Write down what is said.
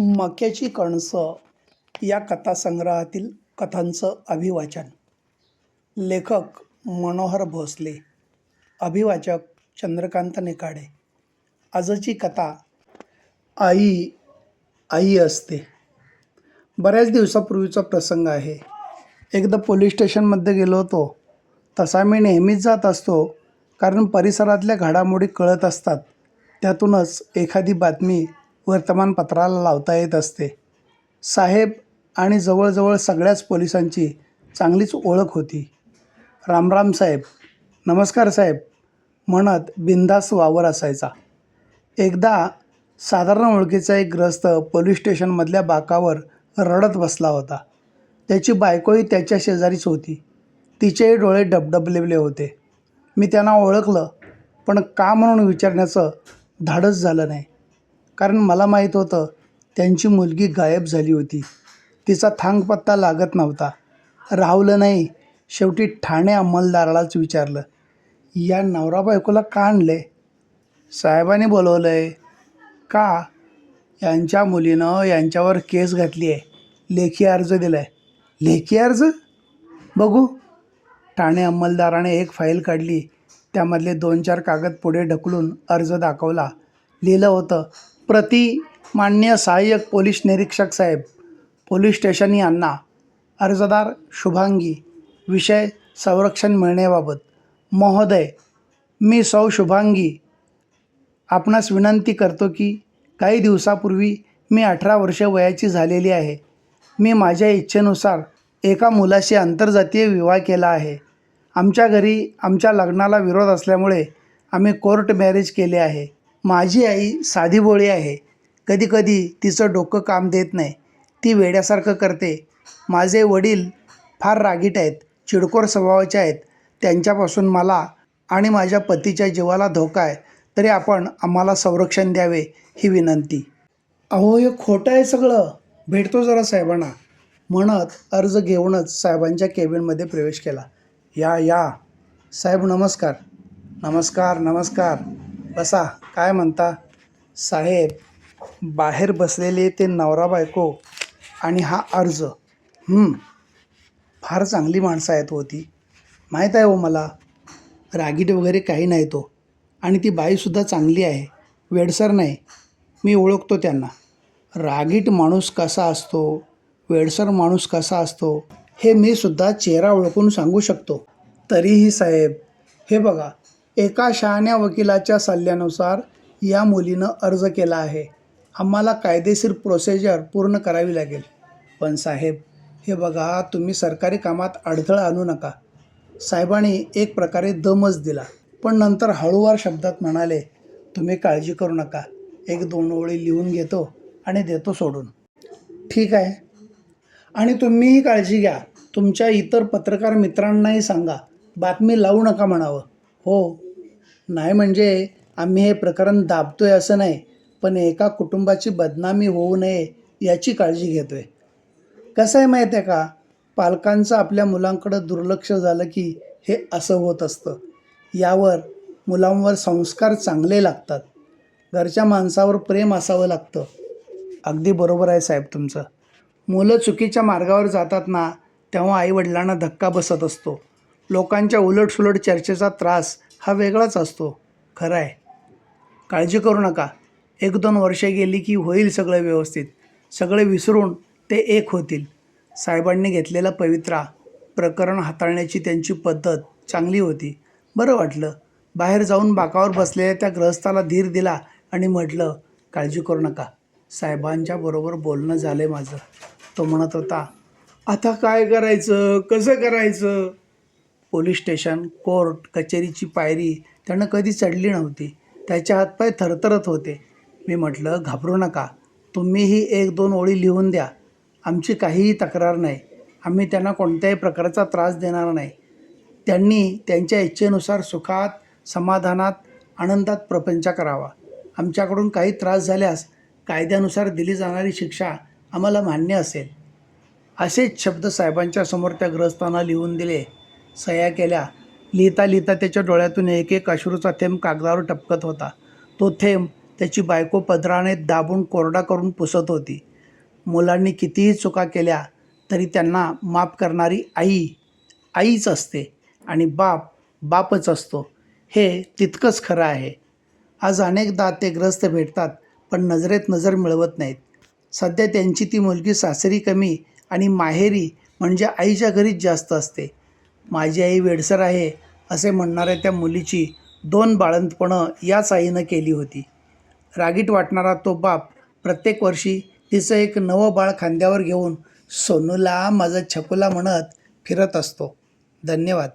मक्याची कणसं या कथासंग्रहातील कथांचं अभिवाचन. लेखक मनोहर भोसले अभिवाचक चंद्रकांत नेकाडे. आजची कथा आई आई असते. बऱ्याच दिवसापूर्वीचा प्रसंग आहे. एकदा पोलीस स्टेशनमध्ये गेलो होतो. तसा मी नेहमीच जात असतो कारण परिसरातल्या घडामोडी कळत असतात. त्यातूनच एखादी बातमी वर्तमानपत्राला लावता येत असते. साहेब आणि जवळजवळ सगळ्याच पोलिसांची चांगलीच ओळख होती. रामराम साहेब नमस्कार साहेब म्हणत बिंदास वावर असायचा. एकदा साधारण ओळखीचा एक ग्रस्त पोलीस स्टेशनमधल्या बाकावर रडत बसला होता. त्याची बायकोही त्याच्या शेजारीच होती. तिचेही डोळे डबडबलेले होते. मी त्यांना ओळखलं पण का म्हणून विचारण्याचं धाडस झालं नाही. कारण मला माहीत होतं त्यांची मुलगी गायब झाली होती. तिचा थांगपत्ता लागत नव्हता. राहुलं नाही शेवटी ठाणे अंमलदारालाच विचारलं या नवरा बायकोला का आणले? साहेबांनी बोलवलं आहे का? यांच्या मुलीनं यांच्यावर केस घातली आहे लेखी अर्ज दिला आहे लेखी अर्ज? बघू. ठाणे अंमलदाराने एक फाईल काढली. त्यामधले दोन चार कागद पुढे ढकलून अर्ज दाखवला. लिहिलं होतं प्रति मान्य सहाय्यक पोलीस निरीक्षक साहेब पोलीस स्टेशन यांना अर्जदार शुभांगी विषय संरक्षण मिळण्याबाबत महोदय मी सौ शुभांगी. आपणास विनंती करतो की काही दिवसापूर्वी मी अठरा वर्षे वयाची झालेली आहे. मी माझ्या इच्छेनुसार एका मुलाशी आंतरजातीय विवाह केला आहे. आमच्या घरी आमच्या लग्नाला विरोध असल्यामुळे आम्ही कोर्ट मॅरेज केले आहे. माझी आई साधीभोळी आहे. कधीकधी तिचं डोकं काम देत नाही. ती वेड्यासारखं करते. माझे वडील फार रागीट आहेत चिडखोर स्वभावाचे आहेत. त्यांच्यापासून मला आणि माझ्या पतीच्या जीवाला धोका आहे. तरी आपण आम्हाला संरक्षण द्यावे ही विनंती. अहो हे खोटं आहे सगळं. भेटतो जरा साहेबांना. म्हणत अर्ज घेऊनच साहेबांच्या केबिनमध्ये प्रवेश केला. या या. साहेब नमस्कार. नमस्कार नमस्कार. बसा. काय म्हणता? साहेब बाहेर बसलेले ते नवरा बायको आणि हा अर्ज. फार चांगली माणसं आहेत होती माहीत आहे हो मला रागीट वगैरे काही नाही तो. आणि ती बाईसुद्धा चांगली आहे वेडसर नाही. मी ओळखतो त्यांना. रागीट माणूस कसा असतो वेडसर माणूस कसा असतो हे मी सुद्धा चेहरा ओळखून सांगू शकतो. तरीही साहेब हे बघा एका शहाण्या वकिलाच्या सल्ल्यानुसार या मुलीनं अर्ज केला आहे. आम्हाला कायदेशीर प्रोसिजर पूर्ण करावी लागेल. पण साहेब हे बघा तुम्ही सरकारी कामात अडथळा आणू नका. साहेबांनी एक प्रकारे दमच दिला. पण नंतर हळूवार शब्दात म्हणाले तुम्ही काळजी करू नका. एक दोन ओळी लिहून घेतो आणि देतो सोडून. ठीक आहे. आणि तुम्हीही काळजी घ्या. तुमच्या इतर पत्रकार मित्रांनाही सांगा. बातमी लावू नका म्हणावं. हो. नाही म्हणजे आम्ही हे प्रकरण दाबतोय असं नाही पण एका कुटुंबाची बदनामी होऊ नये याची काळजी घेतो आहे कसं आहे माहीत आहे का? पालकांचं आपल्या मुलांकडं दुर्लक्ष झालं की हे असं होत असतं. यावर मुलांवर संस्कार चांगले लागतात. घरच्या माणसावर प्रेम असावं लागतं. अगदी बरोबर आहे साहेब तुमचं. मुलं चुकीच्या मार्गावर जातात ना तेव्हा आईवडिलांना धक्का बसत असतो. लोकांच्या उलटसुलट चर्चेचा त्रास हा वेगळाच असतो. खरं आहे काळजी करू नका. एक दोन वर्षे गेली की होईल सगळं व्यवस्थित. सगळे विसरून ते एक होतील. साहेबांनी घेतलेला पवित्रा प्रकरण हाताळण्याची त्यांची पद्धत चांगली होती. बरं वाटलं. बाहेर जाऊन बाकावर बसलेल्या त्या ग्रहस्थाला धीर दिला आणि म्हटलं काळजी करू नका. साहेबांच्या बरोबर बोलणं झालं आहे माझं. तो म्हणत होता आता काय करायचं? कसं करायचं? पोलीस स्टेशन कोर्ट कचेरीची पायरी त्यानं कधी चढली नव्हती. त्याचे हातपाय थरथरत होते. मी म्हटलं घाबरू नका. तुम्हीही एक दोन ओळी लिहून द्या. आमची काहीही तक्रार नाही. आम्ही त्यांना कोणत्याही प्रकारचा त्रास देणार नाही. त्यांनी त्यांच्या इच्छेनुसार सुखात समाधानात आनंदात प्रपंच करावा. आमच्याकडून काही त्रास झाल्यास कायद्यानुसार दिली जाणारी शिक्षा आम्हाला मान्य असेल. असेच शब्द साहेबांच्या समोर त्या ग्रस्तांना लिहून दिले. सह्या केल्या. लिहिता लिहिता त्याच्या डोळ्यातून एक एक अश्रूचा थेंब कागदावर टपकत होता. तो थेंब त्याची बायको पदराने दाबून कोरडा करून पुसत होती. मुलांनी कितीही चुका केल्या तरी त्यांना माफ करणारी आई आईच असते आणि बाप बापच असतो. हे तितकंच खरं आहे. आज अनेकदा ते ग्रस्त भेटतात पण नजरेत नजर मिळवत नाहीत. सध्या त्यांची ती मुलगी सासरी कमी आणि माहेरी म्हणजे आईच्या घरीच जास्त असते. माझी आई वेडसर आहे असे म्हणणाऱ्या त्या मुलीची दोन बाळंतपणं याच आईनं केली होती. रागीट वाटणारा तो बाप प्रत्येक वर्षी तिचं एक नवं बाळ खांद्यावर घेऊन सोनूला माझा छकुला म्हणत फिरत असतो. धन्यवाद.